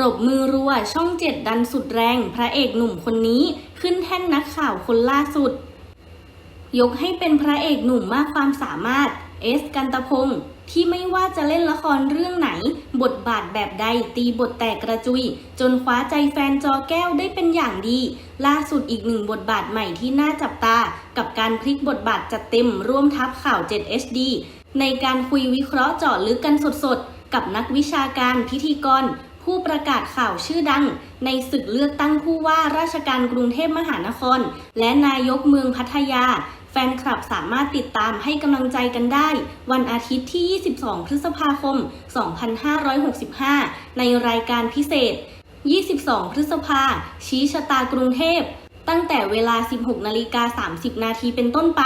ปรบมือรัวช่องเจ็ดดันสุดแรง พระเอกหนุ่มคนนี้ขึ้นแท่นนักข่าวคนล่าสุด ยกให้เป็นพระเอกหนุ่มมากความสามารถ เอสกันตะพงศ์ที่ไม่ว่าจะเล่นละครเรื่องไหน บทบาทแบบใดตีบทแตกกระจุย จนคว้าใจแฟนจอแก้วได้เป็นอย่างดี ล่าสุดอีกหนึ่งบทบาทใหม่ที่น่าจับตา กับการพลิกบทบาทจัดเต็มร่วมทับข่าว 7 HD ในการคุยวิเคราะห์เจาะลึกกันสดๆ กับนักวิชาการพิธีกร ผู้ประกาศข่าวชื่อดัง ในศึกเลือกตั้งผู้ว่าราชการกรุงเทพมหานคร และนายกเมืองพัทยา แฟนคลับสามารถติดตามให้กำลังใจกันได้ วันอาทิตย์ที่ 22 พฤษภาคม 2565 ในรายการพิเศษ 22 พฤษภา ชี้ชะตากรุงเทพตั้งแต่เวลา 16 นาฬิกา 30 นาทีเป็นต้นไป